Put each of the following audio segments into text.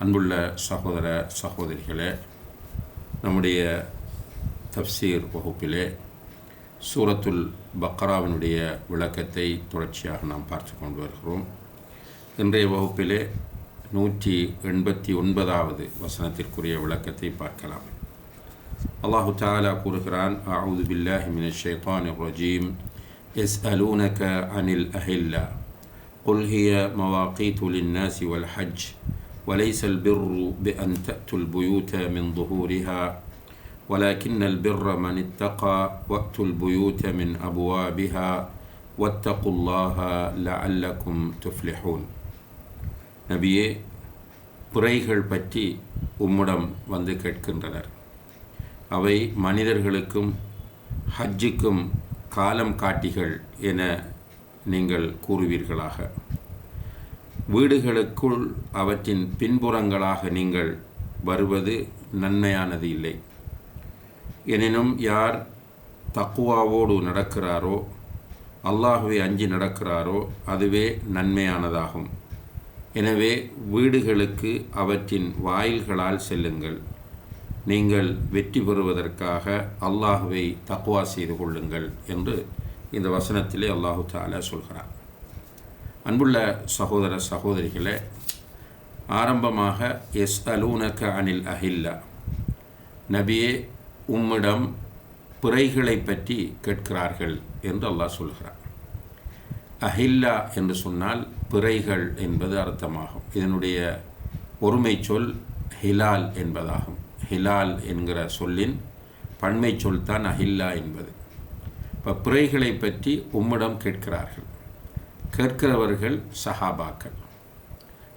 அன்புள்ள சகோதர சகோதரிகளே நம்முடைய தப்சீர் வகுப்பிலே சூரத்துல் பக்ராவினுடைய விளக்கத்தை தொடர்ச்சியாக நாம் பார்த்து கொண்டு வருகிறோம் இன்றைய வகுப்பிலே நூற்றி எண்பத்தி ஒன்பதாவது வசனத்திற்குரிய விளக்கத்தை பார்க்கலாம் அல்லாஹு தாலா கூறுகிறான் அவுது பில்லாஹி மின ஷைத்தான் ரஜீம் يسألونك عن الأهلة قل هي مواقيت للناس والحج وليس البر بأن تأتوا البيوت من ظهورها ولكن البر من اتقى وأتوا البيوت من أبوابها واتقوا الله لعلكم تفلحون நபியே புரைகள் பற்றி உம்மிடம் வந்து கேட்கின்றனர் அவை மனிதர்களுக்கும் ஹஜ்ஜுக்கும் காலம் காட்டிகள் என நீங்கள் கூறுவீர்களாக வீடுகளுக்குள் அவற்றின் பின்புறங்களாக நீங்கள் வருவது நன்மையானது இல்லை. எனினும் யார் தக்குவாவோடு நடக்கிறாரோ அல்லாஹுவை அஞ்சி நடக்கிறாரோ அதுவே நன்மையானதாகும். எனவே வீடுகளுக்கு அவற்றின் வாயில்களால் செல்லுங்கள். நீங்கள் வெற்றி பெறுவதற்காக அல்லாஹுவை தக்குவா செய்து கொள்ளுங்கள் என்று இந்த வசனத்திலே அல்லாஹு தாலா சொல்கிறார் அன்புள்ள சகோதர சகோதரிகளே ஆரம்பமாக எஸ் அலூனக அனில் அஹில்லா. நபியே உம்மிடம் பிறைகளை பற்றி கேட்கிறார்கள் என்று அல்லாஹ் சொல்கிறார் அஹில்லா என்று சொன்னால் பிறைகள் என்பது அர்த்தமாகும். இதனுடைய ஒருமை சொல் ஹிலால் என்பதாகும். ஹிலால் என்கிற சொல்லின் பன்மை சொல் தான் அஹில்லா என்பது. இப்போ பிறைகளை பற்றி உம்மிடம் கேட்கிறார்கள். கேட்கிறவர்கள் சஹாபாக்கள்.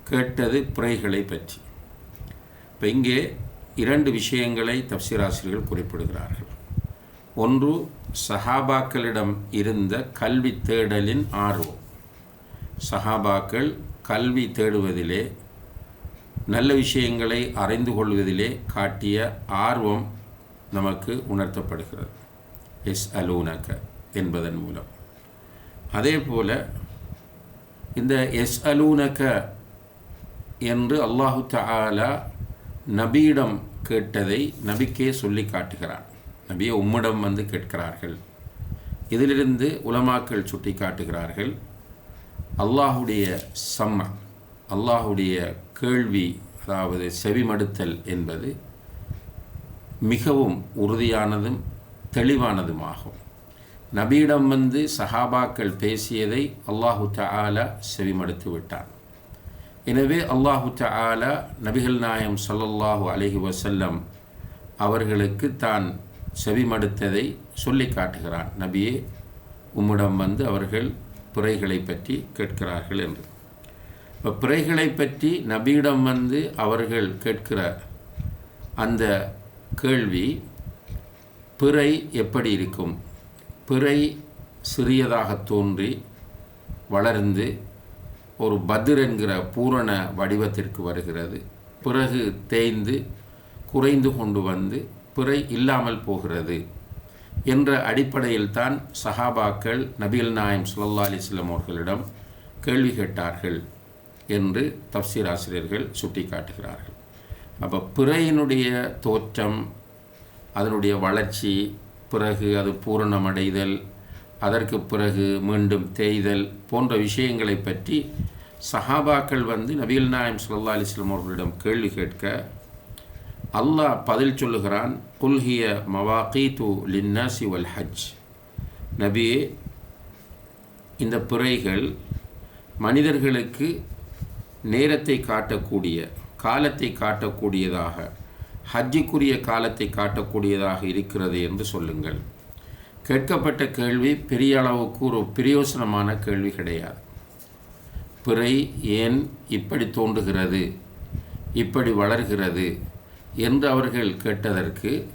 கேட்டது பிறைகளை பற்றி. இப்போ இங்கே இரண்டு விஷயங்களை தப்சிராசிரியர்கள் குறிப்பிடுகிறார்கள். ஒன்று சஹாபாக்களிடம் இருந்த கல்வி தேடலின் ஆர்வம். சஹாபாக்கள் கல்வி தேடுவதிலே நல்ல விஷயங்களை அறிந்து கொள்வதிலே காட்டிய ஆர்வம் நமக்கு உணர்த்தப்படுகிறது. எஸ் அலூனக என்பதன் மூலம். அதே போல இந்த எஸ் அலூனக என்று அல்லாஹு தாலா நபியிடம் கேட்டதை நபிக்கே சொல்லி காட்டுகிறான். நபியை உம்மிடம் வந்து கேட்கிறார்கள். இதிலிருந்து உலமாக்கள் சுட்டி காட்டுகிறார்கள். அல்லாஹுடைய சம்ம அல்லாஹுடைய கேள்வி அதாவது செவிமடுத்தல் என்பது மிகவும் உறுதியானதும் தெளிவானதுமாகும். நபியிடம் வந்து சஹாபாக்கள் பேசியதை அல்லாஹு தஆலா செவிமடுத்து விட்டான். எனவே அல்லாஹு தஆலா நபிகள் நாயம் சல்லல்லாஹு அலஹி வசல்லம் அவர்களுக்கு தான் செவிமடுத்ததை சொல்லி காட்டுகிறான். நபியே உம்மிடம் வந்து அவர்கள் பிறைகளை பற்றி கேட்கிறார்கள் என்று. இப்போ பிறைகளை பற்றி நபியிடம் வந்து அவர்கள் கேட்கிற அந்த கேள்வி பிறை எப்படி இருக்கும்? பிறை சிறியதாக தோன்றி வளர்ந்து ஒரு பதிர் என்கிற பூரண வடிவத்திற்கு வருகிறது. பிறகு தேய்ந்து குறைந்து கொண்டு வந்து பிறை இல்லாமல் போகிறது என்ற அடிப்படையில் தான் சஹாபாக்கள் நபிகள் நாயம் சுல்லா அலிஸ்லாம் அவர்களிடம் கேள்வி கேட்டார்கள் என்று தப்சீர் ஆசிரியர்கள் சுட்டிக்காட்டுகிறார்கள். அப்போ பிறையினுடைய தோற்றம் அதனுடைய வளர்ச்சி பிறகு அது பூரணமடைதல் அதற்கு பிறகு மீண்டும் தேய்தல் போன்ற விஷயங்களை பற்றி சஹாபாக்கள் வந்து நபீல் நாயம் சுல்லா அலிஸ்லாம் அவர்களிடம் கேள்வி கேட்க அல்லாஹ் பதில் சொல்லுகிறான் குல்ஹிய மவாகீத்து லின்னாசி வல் ஹஜ் நபியே இந்த பிறைகள் மனிதர்களுக்கு நேரத்தை காட்டக்கூடிய காலத்தை காட்டக்கூடியதாக ஹஜ்ஜுக்குரிய காலத்தை காட்டக்கூடியதாக இருக்கிறது என்று சொல்லுங்கள். கேட்கப்பட்ட கேள்வி பெரிய அளவுக்கு ஒரு பிரயோசனமான கேள்வி கிடையாது. பிறை ஏன் இப்படி தோன்றுகிறது? இப்படி வளர்கிறது? என்று அவர்கள் கேட்டதற்கு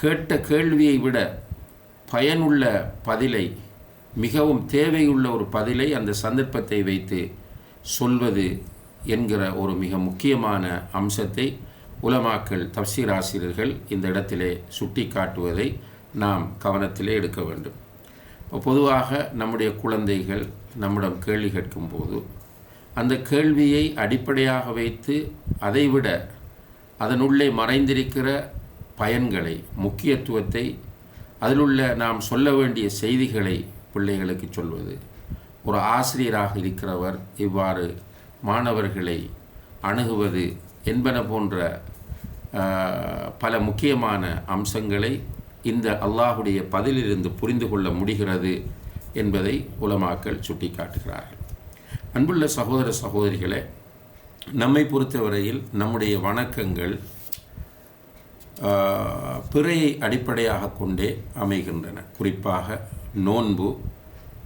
கேட்ட கேள்வியை விட பயனுள்ள பதிலை மிகவும் தேவையுள்ள ஒரு பதிலை அந்த சந்தர்ப்பத்தை வைத்து சொல்வது என்கிற ஒரு மிக முக்கியமான அம்சத்தை உலமாக்கள் தப்சீர் ஆசிரியர்கள் இந்த இடத்திலே சுட்டி காட்டுவதை நாம் கவனத்திலே எடுக்க வேண்டும். இப்போ பொதுவாக நம்முடைய குழந்தைகள் நம்மிடம் கேள்வி கேட்கும்போது அந்த கேள்வியை அடிப்படையாக வைத்து அதைவிட அதனுள்ளே மறைந்திருக்கிற பயன்களை முக்கியத்துவத்தை அதிலுள்ள நாம் சொல்ல வேண்டிய செய்திகளை பிள்ளைகளுக்கு சொல்வது. ஒரு ஆசிரியராக இருக்கிறவர் இவ்வாறு மாணவர்களை அணுகுவது என்பன போன்ற பல முக்கியமான அம்சங்களை இந்த அல்லாஹுடைய பதிலிருந்து புரிந்து கொள்ள முடிகிறது என்பதை உலமாக்கள் சுட்டிக்காட்டுகிறார்கள். அன்புள்ள சகோதர சகோதரிகளே நம்மை பொறுத்தவரையில் நம்முடைய வணக்கங்கள் பிறையை அடிப்படையாக கொண்டே அமைகின்றன. குறிப்பாக நோன்பு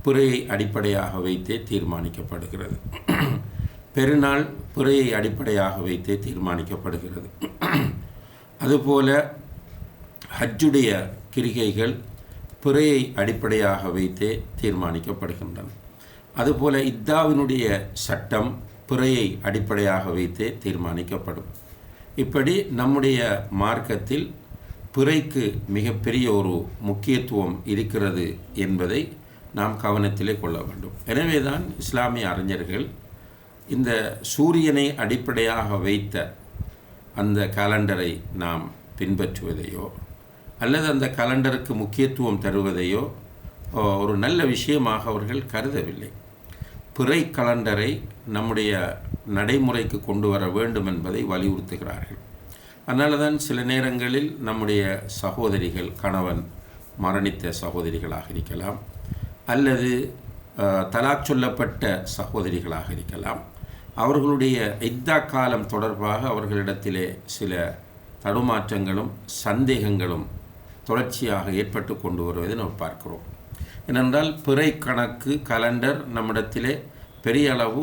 பிறையை அடிப்படையாக வைத்தே தீர்மானிக்கப்படுகிறது. பெருநாள் பிறையை அடிப்படையாக வைத்தே தீர்மானிக்கப்படுகிறது. அதுபோல ஹஜ்ஜுடைய கிரிகைகள் பிறையை அடிப்படையாக வைத்தே தீர்மானிக்கப்படுகின்றன. அதுபோல இத்தாவினுடைய சட்டம் பிறையை அடிப்படையாக வைத்தே தீர்மானிக்கப்படும். இப்படி நம்முடைய மார்க்கத்தில் பிறைக்கு மிகப்பெரிய ஒரு முக்கியத்துவம் இருக்கிறது என்பதை நாம் கவனத்திலே கொள்ள வேண்டும். எனவேதான் இஸ்லாமிய அறிஞர்கள் இந்த சூரியனை அடிப்படையாக வைத்த அந்த கலண்டரை நாம் பின்பற்றுவதையோ அல்லது அந்த கலண்டருக்கு முக்கியத்துவம் தருவதையோ ஒரு நல்ல விஷயமாக அவர்கள் கருதவில்லை. பிறை கலண்டரை நம்முடைய நடைமுறைக்கு கொண்டு வர வேண்டும் என்பதை வலியுறுத்துகிறார்கள். அதனால தான் சில நேரங்களில் நம்முடைய சகோதரிகள் கணவன் மரணித்த சகோதரிகளாக இருக்கலாம் அல்லது தலாக் சொல்லப்பட்ட சகோதரிகளாக இருக்கலாம். அவர்களுடைய இத்தா காலம் தொடர்பாக அவர்களிடத்திலே சில தடுமாற்றங்களும் சந்தேகங்களும் தொடர்ச்சியாக ஏற்பட்டு கொண்டு வருவதை நாம் பார்க்கிறோம். ஏனென்றால் பிறை கணக்கு கலண்டர் நம்மிடத்திலே பெரிய அளவு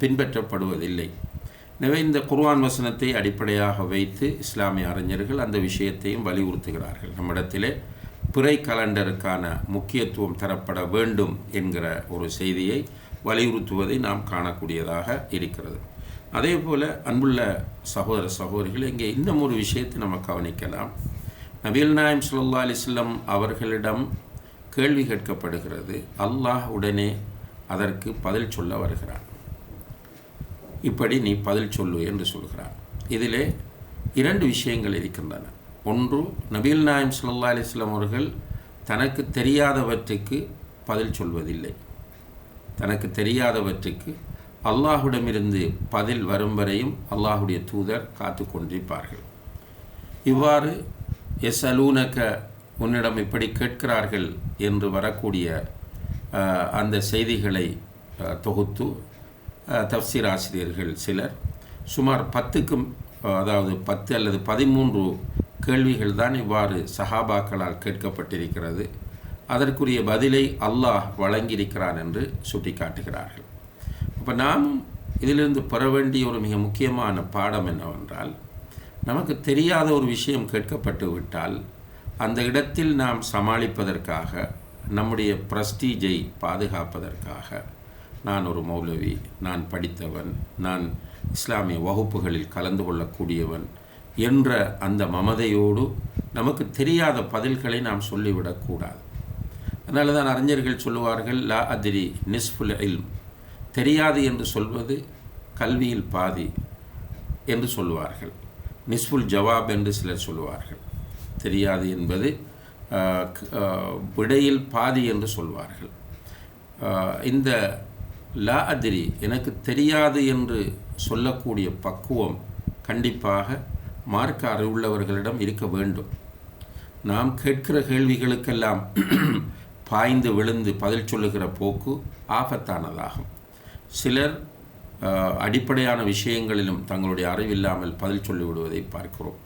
பின்பற்றப்படுவதில்லை. எனவே இந்த குர்வான் வசனத்தை அடிப்படையாக வைத்து இஸ்லாமிய அறிஞர்கள் அந்த விஷயத்தையும் வலியுறுத்துகிறார்கள். நம்மிடத்திலே பிறை கலண்டருக்கான முக்கியத்துவம் தரப்பட வேண்டும் என்கிற ஒரு செய்தியை வலியுறுத்துவதை நாம் காணக்கூடியதாக இருக்கிறது. அதே போல் அன்புள்ள சகோதர சகோதரிகள் இங்கே இன்னும் ஒரு விஷயத்தை நம்ம கவனிக்கலாம். நபீல் நாயம் சுல்லா அலிஸ்லம் அவர்களிடம் கேள்வி கேட்கப்படுகிறது. அல்லாஹ் உடனே அதற்கு பதில் சொல்ல வருகிறான். இப்படி நீ பதில் சொல்லு என்று சொல்கிறான். இதிலே இரண்டு விஷயங்கள் இருக்கின்றன. ஒன்று நபீல் நாயம் சுல்லா அலிஸ்லாம் அவர்கள் தனக்கு தெரியாதவற்றுக்கு பதில் சொல்வதில்லை. தனக்கு தெரியாதவற்றுக்கு அல்லாஹுடமிருந்து பதில் வரும் வரையும் அல்லாஹுடைய தூதர் காத்து கொண்டிருப்பார்கள். இவ்வாறு எஸ் அலூனக உன்னிடம் இப்படி கேட்கிறார்கள் என்று வரக்கூடிய அந்த செய்திகளை தொகுத்து தப்சீர் ஆசிரியர்கள் சிலர் சுமார் பத்துக்கும் அதாவது பத்து அல்லது பதிமூன்று கேள்விகள் தான் இவ்வாறு சஹாபாக்களால் கேட்கப்பட்டிருக்கிறது. அதற்குரிய பதிலை அல்லாஹ் வழங்கியிருக்கிறான் என்று சுட்டிக்காட்டுகிறார்கள். அப்போ நாமும் இதிலிருந்து பெற வேண்டிய ஒரு மிக முக்கியமான பாடம் என்னவென்றால் நமக்கு தெரியாத ஒரு விஷயம் கேட்கப்பட்டு விட்டால் அந்த இடத்தில் நாம் சமாளிப்பதற்காக நம்முடைய பிரஸ்டீஜை பாதுகாப்பதற்காக நான் ஒரு மௌலவி நான் படித்தவன் நான் இஸ்லாமிய வகுப்புகளில் கலந்து கொள்ளக்கூடியவன் என்ற அந்த மமதையோடு நமக்கு தெரியாத பதில்களை நாம் சொல்லிவிடக்கூடாது. அதனால தான் அறிஞர்கள் சொல்லுவார்கள் லா அதிரி நிஸ்புல் இல் தெரியாது என்று சொல்வது கல்வியில் பாதி என்று சொல்லுவார்கள். நிஸ்புல் ஜவாப் என்று சிலர் சொல்லுவார்கள். தெரியாது என்பது விடையில் பாதி என்று சொல்வார்கள். இந்த லா அதிரி எனக்கு தெரியாது என்று சொல்லக்கூடிய பக்குவம் கண்டிப்பாக மார்க்க அறிவுள்ளவர்களிடம் இருக்க வேண்டும். நாம் கேட்கிற கேள்விகளுக்கெல்லாம் பாய்ந்து விழுந்து பதில் சொல்லுகிற போக்கு ஆபத்தானதாகும். சிலர் அடிப்படையான விஷயங்களிலும் தங்களுடைய அறிவில்லாமல் பதில் சொல்லிவிடுவதை பார்க்கிறோம்.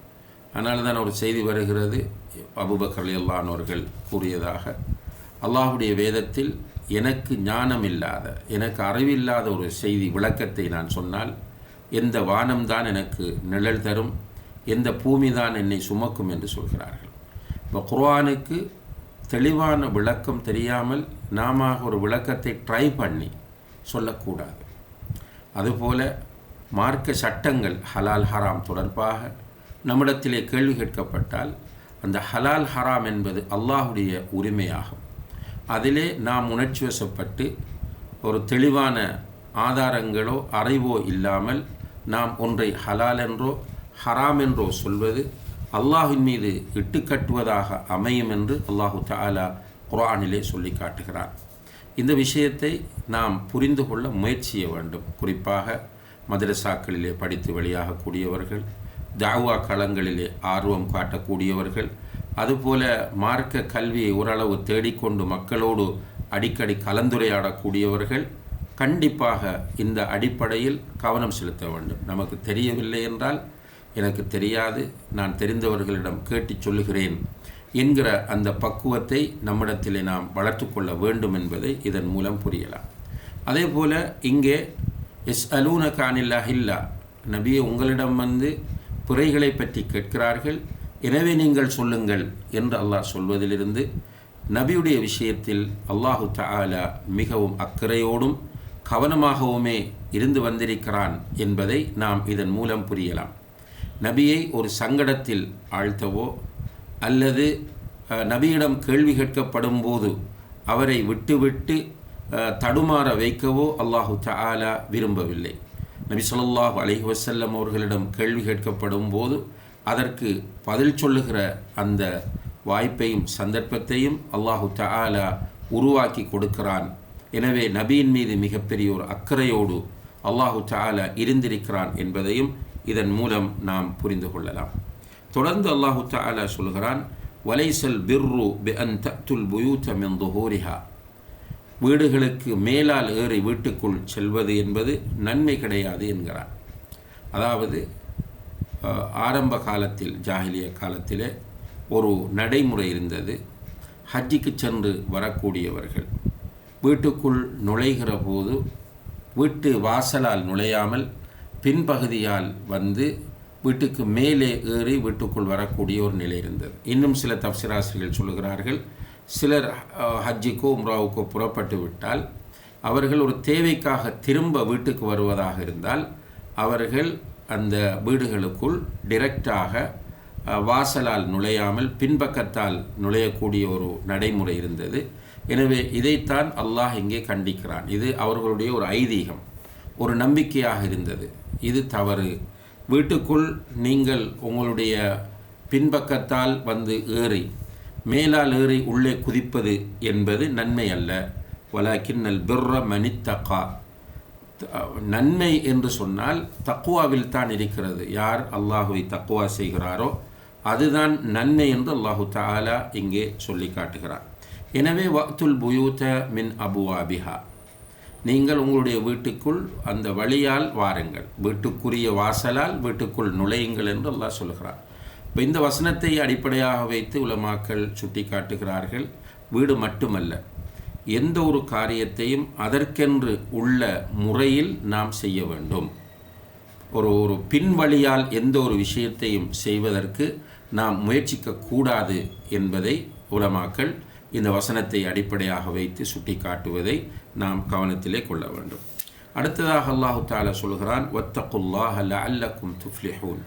அதனால தான் ஒரு செய்தி வருகிறது. அபுபக்கர் அல்லானவர்கள் கூறியதாக அல்லாஹுடைய வேதத்தில் எனக்கு ஞானம் இல்லாத எனக்கு அறிவில்லாத ஒரு செய்தி விளக்கத்தை நான் சொன்னால் எந்த வானம்தான் எனக்கு நிழல் தரும் எந்த பூமி தான் என்னை சுமக்கும் என்று சொல்கிறார்கள். இப்போ குர்ஆனுக்கு தெளிவான விளக்கம் தெரியாமல் நாம ஒரு விளக்கத்தை ட்ரை பண்ணி சொல்லக்கூடாது. அதுபோல மார்க்க சட்டங்கள் ஹலால் ஹராம் தொடர்பாக நம்மிடத்திலே கேள்வி கேட்கப்பட்டால் அந்த ஹலால் ஹராம் என்பது அல்லாஹுடைய உரிமையாகும். அதிலே நாம் உணர்ச்சி வசப்பட்டு ஒரு தெளிவான ஆதாரங்களோ அறிவோ இல்லாமல் நாம் ஒன்றை ஹலால் என்றோ ஹராம் என்றோ சொல்வது அல்லாஹின் மீது இட்டுக்கட்டுவதாக அமையும் என்று அல்லாஹு தாலா குரானிலே சொல்லி காட்டுகிறார் இந்த விஷயத்தை நாம் புரிந்து கொள்ள முயற்சிய வேண்டும். குறிப்பாக மதரசாக்களிலே படித்து வெளியாகக்கூடியவர்கள் தாவா களங்களிலே ஆர்வம் காட்டக்கூடியவர்கள் அதுபோல மார்க்க கல்வியை ஓரளவு தேடிக்கொண்டு மக்களோடு அடிக்கடி கலந்துரையாடக்கூடியவர்கள் கண்டிப்பாக இந்த அடிப்படையில் கவனம் செலுத்த வேண்டும். நமக்கு தெரியவில்லை என்றால் எனக்கு தெரியாது. நான் தெரிந்தவர்களிடம் கேட்டு சொல்லுகிறேன் என்கிற அந்த பக்குவத்தை நம்மிடத்திலே நாம் வளர்த்து கொள்ள வேண்டும் என்பதை இதன் மூலம் புரியலாம். அதே போல இங்கே எஸ் அலூன கானில்லா ஹில்லா நபியை உங்களிடம் வந்து பிறைகளை பற்றி கேட்கிறார்கள். எனவே நீங்கள் சொல்லுங்கள் என்று அல்லாஹ் சொல்வதிலிருந்து நபியுடைய விஷயத்தில் அல்லாஹு தாலா மிகவும் அக்கறையோடும் கவனமாகவுமே இருந்து வந்திருக்கிறான் என்பதை நாம் இதன் மூலம் புரியலாம். நபியை ஒரு சங்கடத்தில் ஆழ்த்தவோ அல்லது நபியிடம் கேள்வி கேட்கப்படும் போது அவரை விட்டுவிட்டு தடுமாற வைக்கவோ அல்லாஹு தாலா விரும்பவில்லை. நபி ஸல்லல்லாஹு அலஹி வசல்லம் அவர்களிடம் கேள்வி கேட்கப்படும் போது அதற்கு பதில் சொல்லுகிற அந்த வாய்ப்பையும் சந்தர்ப்பத்தையும் அல்லாஹு தாலா உருவாக்கி கொடுக்கிறான். எனவே நபியின் மீது மிகப்பெரிய ஒரு அக்கறையோடு அல்லாஹு தாலா இருந்திருக்கிறான் என்பதையும் இதன் மூலம் நாம் புரிந்து கொள்ளலாம். தொடர்ந்து அல்லாஹு தாலா சொல்கிறான் வலைசல் பிர்ரு பி அன் தத்துல் புயூத மின் துஹூரிஹா. வீடுகளுக்கு மேலால் ஏறி வீட்டுக்குள் செல்வது என்பது நன்மை கிடையாது என்கிறார் அதாவது ஆரம்ப காலத்தில் ஜாகிலிய காலத்திலே ஒரு நடைமுறை இருந்தது. ஹஜ்ஜிக்கு சென்று வரக்கூடியவர்கள் வீட்டுக்குள் நுழைகிற போது வீட்டு வாசலால் நுழையாமல் பின்பகுதியால் வந்து வீட்டுக்கு மேலே ஏறி வீட்டுக்குள் வரக்கூடிய ஒரு நிலை இருந்தது. இன்னும் சில தப்சிராசிரியர்கள் சொல்லுகிறார்கள் சிலர் ஹஜ்ஜிக்கோ உம்ராவுக்கோ புறப்பட்டு விட்டால் அவர்கள் ஒரு தேவைக்காக திரும்ப வீட்டுக்கு வருவதாக இருந்தால் அவர்கள் அந்த வீடுகளுக்குள் டிரெக்டாக வாசலால் நுழையாமல் பின்பக்கத்தால் நுழையக்கூடிய ஒரு நடைமுறை இருந்தது. எனவே இதைத்தான் அல்லாஹ் இங்கே கண்டிக்கிறான். இது அவர்களுடைய ஒரு ஐதீகம். ஒரு நம்பிக்கையாக இருந்தது. இது தவறு. வீட்டுக்குள் நீங்கள் உங்களுடைய பின்பக்கத்தால் வந்து ஏறி மேலால் ஏறி உள்ளே குதிப்பது என்பது நன்மை அல்ல. வலாக்கின்னல் பிர்ர மனித்தகா. நன்மை என்று சொன்னால் தக்குவாவில் தான் இருக்கிறது. யார் அல்லாஹுவை தக்குவா செய்கிறாரோ அதுதான் நன்மை என்று அல்லாஹு தாலா இங்கே சொல்லி காட்டுகிறார் எனவே வக்துல் புயூத மின் அபுவாபிஹா. நீங்கள் உங்களுடைய வீட்டுக்குள் அந்த வழியால் வாருங்கள். வீட்டுக்குரிய வாசலால் வீட்டுக்குள் நுழையுங்கள் என்று அல்லாஹ் சொல்கிறார் இப்போ இந்த வசனத்தை அடிப்படையாக வைத்து உலமாக்கள் சுட்டி காட்டுகிறார்கள் வீடு மட்டுமல்ல எந்த ஒரு காரியத்தையும் அதற்கென்று உள்ள முறையில் நாம் செய்ய வேண்டும். ஒரு ஒரு பின்வழியால் எந்த ஒரு விஷயத்தையும் செய்வதற்கு நாம் முயற்சிக்கக்கூடாது என்பதை உலமாக்கள் இந்த வசனத்தை அடிப்படையாக வைத்து சுட்டி காட்டுவதை நாம் கவனத்திலே கொள்ள வேண்டும். அடுத்ததாக அல்லாஹு தாலா சொல்கிறான் ஒத்தகுல்லாஹ் அல்ல அல்லக்கும் துஃப்லிஹூன்.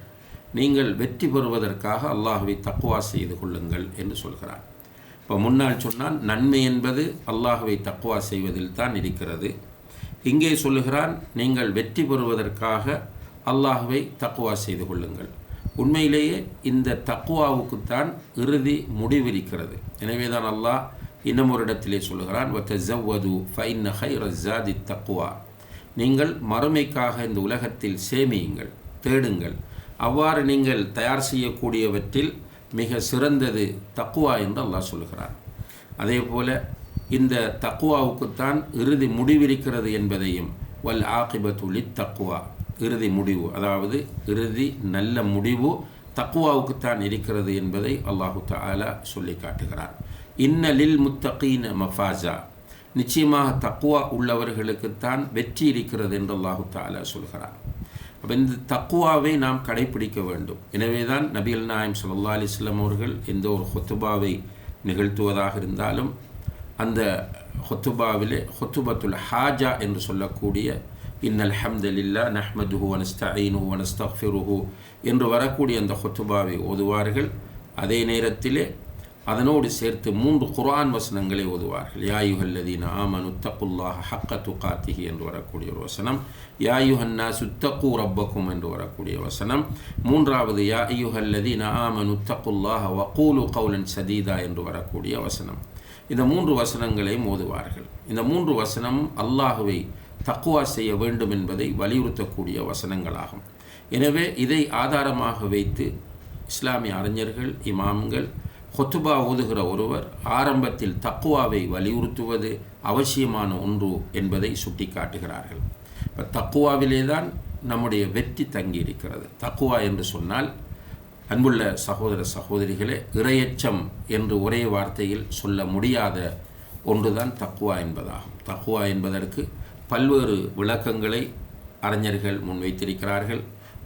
நீங்கள் வெற்றி பெறுவதற்காக அல்லாஹுவை தக்குவா செய்து கொள்ளுங்கள் என்று சொல்கிறான். இப்போ முன்னால் சொன்னால் நன்மை என்பது அல்லாஹுவை தக்குவா செய்வதில் தான் இருக்கிறது. இங்கே சொல்லுகிறான் நீங்கள் வெற்றி பெறுவதற்காக அல்லாஹுவை தக்குவா செய்து கொள்ளுங்கள். உண்மையிலேயே இந்த தக்குவாவுக்குத்தான் இறுதி முடிவிருக்கிறது. எனவே தான் அல்லாஹ் இன்னும் ஒரு இடத்திலே சொல்லுகிறான் வத்தஸவ்வது ஃபைன்ன ஹைர ஜாதி தக்குவா நீங்கள் மறுமைக்காக இந்த உலகத்தில் சேமியுங்கள் தேடுங்கள். அவ்வாறு நீங்கள் தயார் செய்யக்கூடியவற்றில் மிக சிறந்தது தக்குவா என்று அல்லாஹ் சொல்கிறார் அதே போல இந்த தக்குவாவுக்குத்தான் இறுதி முடிவிருக்கிறது என்பதையும் வல் ஆகிபத்து தக்குவா இறுதி முடிவு அதாவது இறுதி நல்ல முடிவு தக்குவாவுக்குத்தான் இருக்கிறது என்பதை அல்லாஹு தாலா சொல்லி காட்டுகிறார். இன்ன லில் முத்தகீன மஃபாஸா நிச்சயமாக தக்குவா உள்ளவர்களுக்குத்தான் வெற்றி இருக்கிறது என்று அல்லாஹு தாலா சொல்கிறார். அப்போ இந்த தக்குவாவை நாம் கடைபிடிக்க வேண்டும். எனவே தான் நபிகள் நாயம் சல்லா அலிஸ்லாம் அவர்கள் எந்த ஒரு ஹொத்துபாவை நிகழ்த்துவதாக இருந்தாலும் அந்த ஹொத்துபாவிலே ஹொத்துபத்துல் ஹாஜா என்று சொல்லக்கூடிய இன்னல் ஹம்தலில்லா நஹ்மதுஹு வனஸ்தீனு வனஸ்தஃபிருஹு என்று வரக்கூடிய அந்த ஹொத்துபாவை ஓதுவார்கள். அதே நேரத்திலே அதனோடு சேர்த்து மூன்று குரான் வசனங்களை ஓதுவார்கள். யாயுஹல்லதீன ஆமனு தக்குல்லாஹ ஹக்க துகாத்திகி என்று வரக்கூடிய ஒரு வசனம். யாயுஹன்னா சுத்தக்கு ரப்பக்கும் என்று வரக்கூடிய வசனம். மூன்றாவது யா ஐயுஹல்லதீன ஆமனு தக்குல்லாஹ வக்கூலு கவுலன் சதீதா என்று வரக்கூடிய வசனம். இந்த மூன்று வசனங்களையும் ஓதுவார்கள். இந்த மூன்று வசனமும் அல்லாஹுவை தக்குவா செய்ய வேண்டும் என்பதை வலியுறுத்தக்கூடிய வசனங்களாகும். எனவே இதை ஆதாரமாக வைத்து இஸ்லாமிய அறிஞர்கள் இமாம்கள் ஹொத்துபா ஓதுகிற ஒருவர் ஆரம்பத்தில் தக்குவாவை வலியுறுத்துவது அவசியமான ஒன்று என்பதை சுட்டிக்காட்டுகிறார்கள். இப்போ தக்குவாவிலே தான் நம்முடைய வெற்றி தங்கி இருக்கிறது தக்குவா என்று சொன்னால் அன்புள்ள சகோதர சகோதரிகளே இரையச்சம் என்று ஒரே வார்த்தையில் சொல்ல முடியாத ஒன்றுதான் தக்குவா என்பதாகும். தக்குவா என்பதற்கு பல்வேறு விளக்கங்களை அறிஞர்கள் முன்வைத்திருக்கிறார்கள்.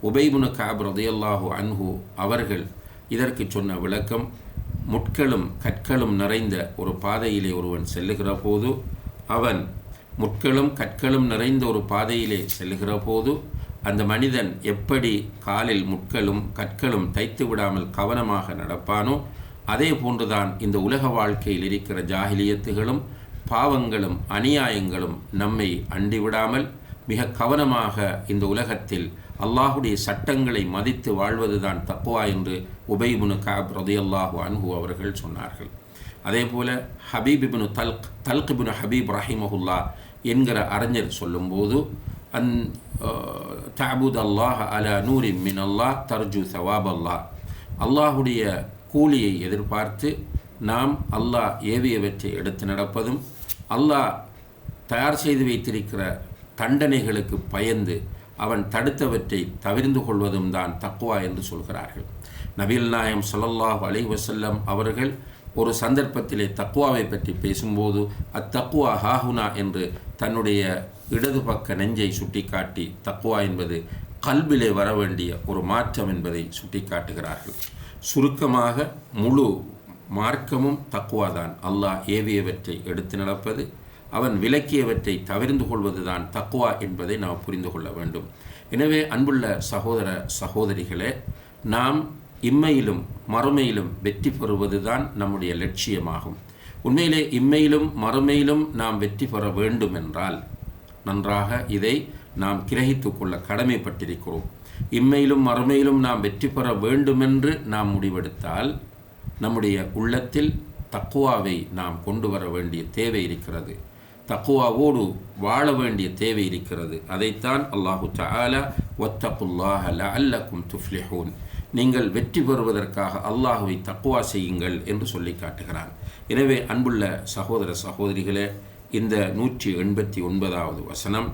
உபைபுனு காப் ரதையல்லாஹு அன்ஹு அவர்கள் இதற்கு சொன்ன விளக்கம் முட்களும் கற்களும் நிறைந்த ஒரு பாதையிலே ஒருவன் செல்லுகிற போது அவன் முட்களும் கற்களும் நிறைந்த ஒரு பாதையிலே செல்லுகிற போது அந்த மனிதன் எப்படி காலில் முட்களும் கற்களும் தைத்து விடாமல் கவனமாக நடப்பானோ அதே போன்றுதான் இந்த உலக வாழ்க்கையில் இருக்கிற ஜாகிலியத்துகளும் பாவங்களும் அநியாயங்களும் நம்மை அண்டிவிடாமல் மிக கவனமாக இந்த உலகத்தில் அல்லாஹுடைய சட்டங்களை மதித்து வாழ்வதுதான் தப்புவா என்று உபைபுனு காப் ரதையல்லாஹு அன்ஹு அவர்கள் சொன்னார்கள். அதே போல ஹபீபிபுனு தல்க் தல்கிபுனு ஹபீப் ரஹிமஹுல்லா என்கிற அறிஞர் சொல்லும்போது அன் தாபுத் அல்லாஹ் அல நூரி மின் அல்லாஹ் தர்ஜு சவாப் அல்லாஹ் அல்லாஹுடைய கூலியை எதிர்பார்த்து நாம் அல்லாஹ் ஏவியவற்றை எடுத்து நடப்பதும் அல்லாஹ் தயார் செய்து வைத்திருக்கிற தண்டனைகளுக்கு பயந்து அவன் தடுத்தவற்றை தவிர்ந்து கொள்வதும் தான் தக்குவா என்று சொல்கிறார்கள். நபில் நாயம் சல்லல்லாஹ் அலை வசல்லம் அவர்கள் ஒரு சந்தர்ப்பத்திலே தக்குவாவை பற்றி பேசும்போது அத்தக்குவா ஹாஹுனா என்று தன்னுடைய இடது பக்க நெஞ்சை சுட்டிக்காட்டி தக்குவா என்பது கல்விலே வர வேண்டிய ஒரு மாற்றம் என்பதை சுட்டிக்காட்டுகிறார்கள். சுருக்கமாக முழு மார்க்கமும் தக்குவாதான். அல்லாஹ் ஏவியவற்றை எடுத்து நடப்பது அவன் விலக்கியவற்றை தவிர்ந்து கொள்வதுதான் தக்குவா என்பதை நாம் புரிந்து கொள்ள வேண்டும். எனவே அன்புள்ள சகோதர சகோதரிகளே நாம் இம்மையிலும் மறுமையிலும் வெற்றி பெறுவதுதான் நம்முடைய லட்சியமாகும். உண்மையிலே இம்மையிலும் மறுமையிலும் நாம் வெற்றி பெற வேண்டும் என்றால் நன்றாக இதை நாம் கிரகித்து கொள்ள கடமைப்பட்டிருக்கிறோம். இம்மையிலும் மறுமையிலும் நாம் வெற்றி பெற வேண்டுமென்று நாம் முடிவெடுத்தால் நம்முடைய உள்ளத்தில் தக்குவாவை நாம் கொண்டு வர வேண்டிய தேவை இருக்கிறது. தக்குவாவோடு வாழ வேண்டிய தேவை இருக்கிறது. அதைத்தான் அல்லாஹு தஆலா ஒத்தகுல்லாஹ அல்லக்கும் துஃப்லிஹூன். நீங்கள் வெற்றி பெறுவதற்காக அல்லாஹுவை தக்குவா செய்யுங்கள் என்று சொல்லி காட்டுகிறான். எனவே அன்புள்ள சகோதர சகோதரிகளே இந்த நூற்றி எண்பத்தி ஒன்பதாவது வசனம்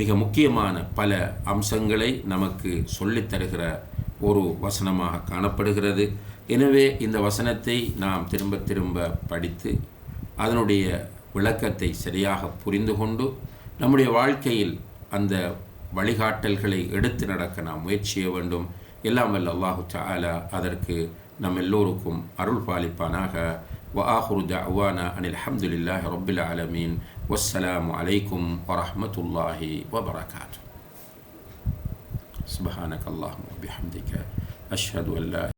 மிக முக்கியமான பல அம்சங்களை நமக்கு சொல்லித்தருகிற ஒரு வசனமாக காணப்படுகிறது. எனவே இந்த வசனத்தை நாம் திரும்ப திரும்ப படித்து அதனுடைய விளக்கத்தை சரியாக புரிந்து கொண்டு நம்முடைய வாழ்க்கையில் அந்த வழிகாட்டல்களை எடுத்து நடக்க நாம் முயற்சி செய்ய வேண்டும் எல்லாம் வல்ல அல்லாஹு தஆலா அதற்கு நம் எல்லோருக்கும் அருள் பாலிப்பானாக وآخر دعوانا أن الحمد لله رب العالمين والسلام عليكم ورحمة الله وبركاته سبحانك اللهم وبحمدك أشهد أن لا